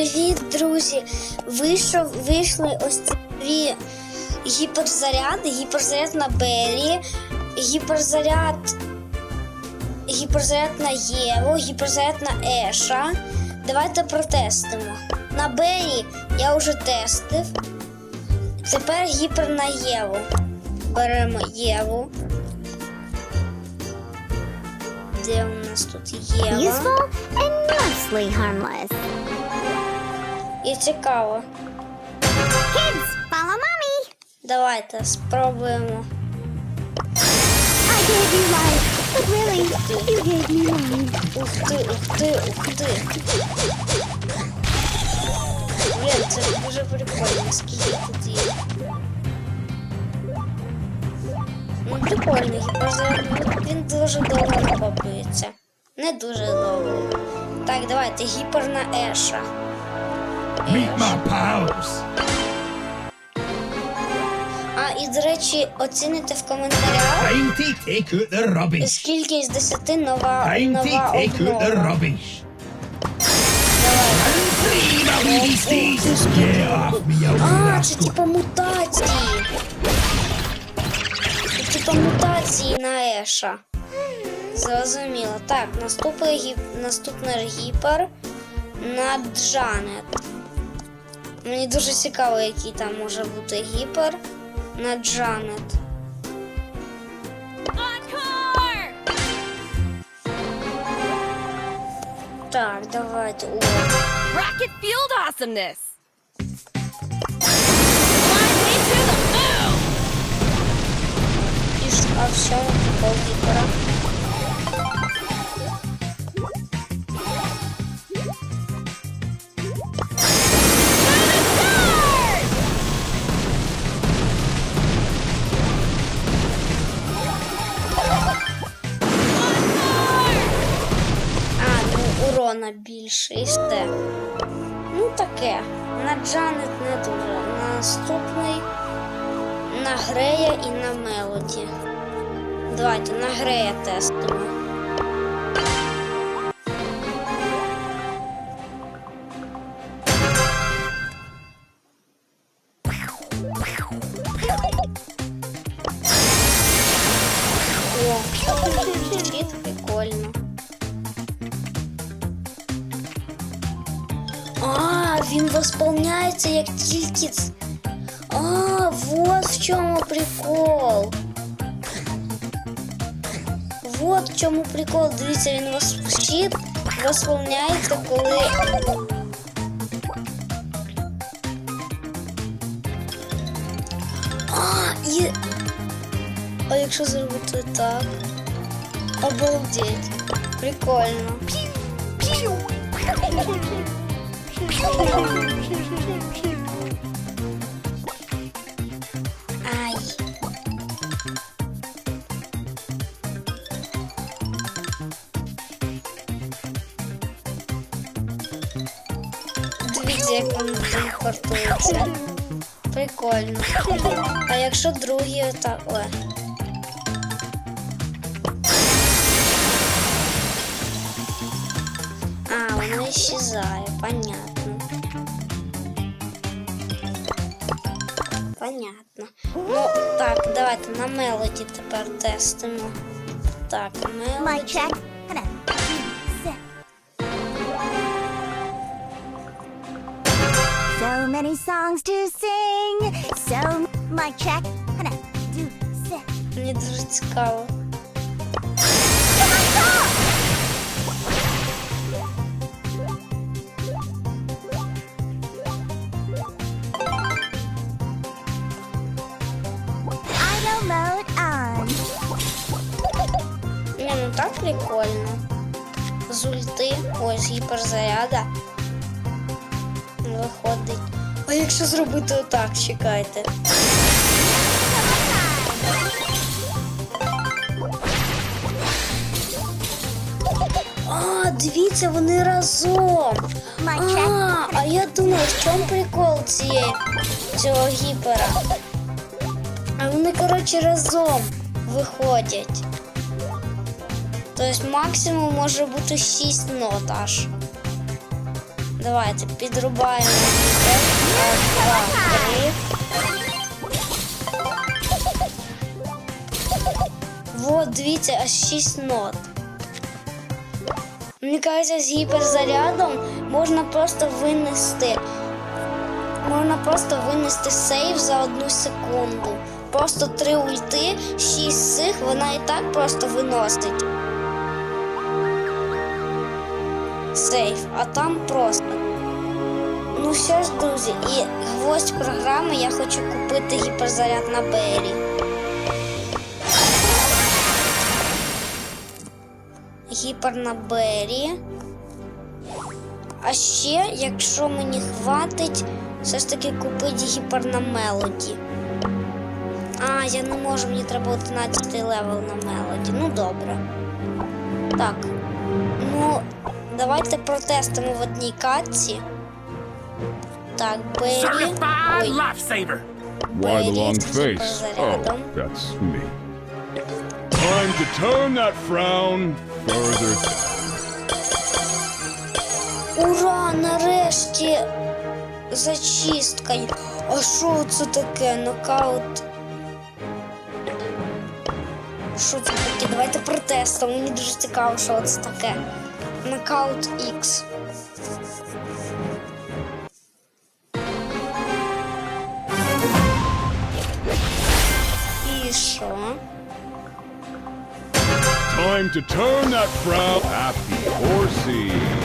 Привіт, друзі! Вийшов, вийшли ось ці гіперзаряди, гіперзаряд на Белі, гіперзаряд, гіперзаряд на Єву, гіперзаряд на Еша. Давайте протестимо. На Белі я вже тестив. Тепер гіпер на Єву. Беремо Єву. Де у нас тут Єва? Useful and mostly harmless. І цікаво. Kids, follow mommy. Давайте спробуємо. I gave you life, but really, you gave me mine. Ух ти, ух ти, ух ти. Блін, це дуже прикольно, скільки тут є. Ну, прикольно, гіперзаряд, він дуже довго накоплюється. Не дуже довго. Так, давайте гіпер на Еша. Meet my pals. А, і, до речі, оціните в коментарях, Time to take out the rubbish. скільки з 10 нова, Time нова take out the обнова. rubbish. And free my wee beasties. Get off me, you А, це rascal. типа мутації. Це типа мутації на Еша. Зрозуміло. Так, наступний гіп... наступний гіпер на Джанет. Мені дуже цікаво, який там може бути гіпер на Джанет. Так, давайте. О, Rocket fueled awesomeness. І ж- а в чому прикол гіпера? Все. Ну таке. На Джанет не дуже. Наступний на Грея і на Мелоді. Давайте на Грея тестимо. Він восполняється як тільки. А, вот в чому прикол. Вот в чому прикол. Дивіться, він вас щит восполняється, коли. А, і. А якщо зробити так? Обалдеть. Прикольно. Ай. Дивіться, як він телепортується. Прикольно. А якщо другий отак. Ой. А, воно исчезає, понятно. Понятно. Ну, так, давайте на мелоді тепер тестимо. Так, My мелоді. check. Hold on. Set. So many songs to sing. So my check. Hold on. Do set. Мені дуже цікаво. Ульти, ось гіперзаряда. Виходить. А якщо зробити отак, чекайте. А, дивіться, вони разом. А, а я думаю, в чому прикол цієї цього гіпера? А вони, коротше, разом виходять. Тобто максимум може бути 6 нот аж. Давайте підрубаємо. Раз, два, три. Вот, дивіться, аж 6 нот. Мені кажеться, з гіперзарядом можна просто винести. Можна просто винести сейв за одну секунду. Просто три ульти, шість цих вона і так просто виносить. Сейф, а там просто. Ну що ж, друзі, і гвоздь програми я хочу купити гіперзаряд на Бері. Гіпер на Бері. А ще, якщо мені хватить, все ж таки купити гіпер на Мелоді. А, я не можу, мені треба 11 левел на Мелоді. Ну добре. Так. Ну, давайте протестимо в одній катці. Так, Бері. Ой. Why the long face? Oh, that's me. Time to turn that frown further Ура! Нарешті зачистка. А що це таке? Нокаут. Що це таке? Давайте протестимо. Мені дуже цікаво, що це таке. Нокаут X. І що? Time to turn that frown happy horsey.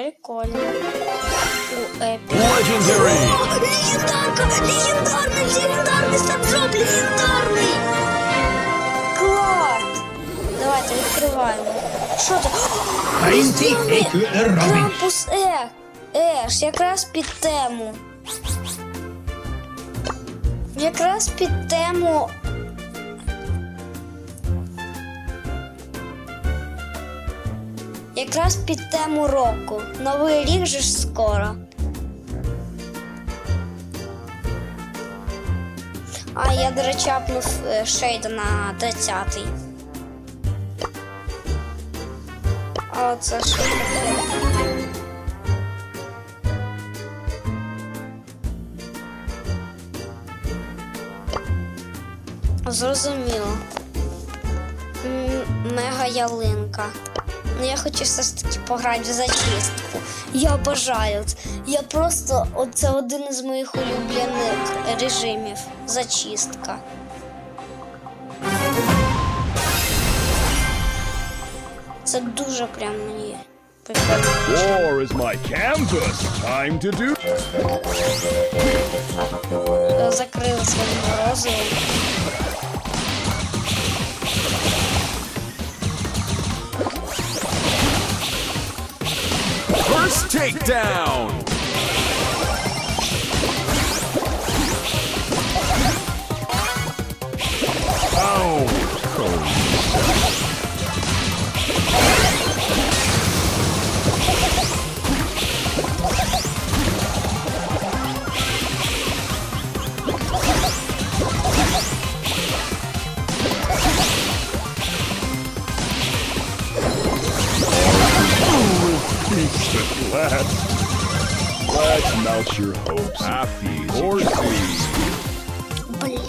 Прикольно. У Епі. Legendary. Легендарка! Легендарний! Легендарний сабзоп! Легендарний! Клас! Давайте відкриваємо. Що це? Крампус Е! Еш, якраз під тему. Якраз під тему. Якраз під тему року. Новий рік же ж скоро. А я, до речі, апнув е, шейда на 30-й. А це що таке? Зрозуміло. Мега ялинка. Ну я хочу все ж таки пограти в зачистку. Я бажаю. Я просто це один із моїх улюблених режимів. Зачистка. Це дуже прям мені. War is my canvas. Time to do. Закрили своїм морозивом. First takedown. Oh, Let's, let's melt your hopes. Happy horsey. Блін,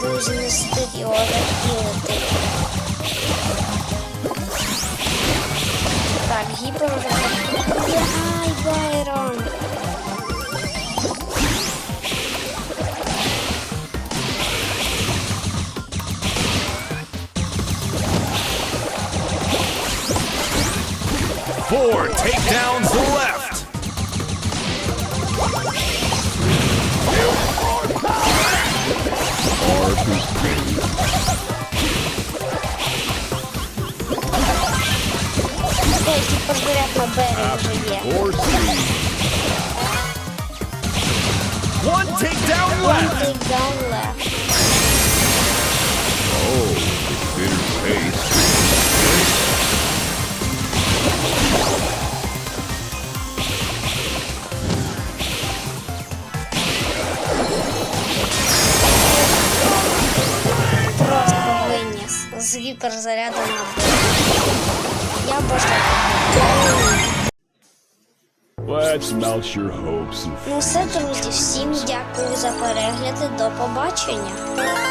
дуже не стид його закинути. Так, гіпер вже. Ай, Байрон. Four takedowns left. Arthur's King. Ей, гіперзаряд на берег вже є. Or sea. One takedown One left. takedown left. Oh, bitter taste. Просто виніс з гіперзарядом на. Я бажаю. Let's melt your hopes and Ну все, друзі, всім дякую за перегляд і до побачення.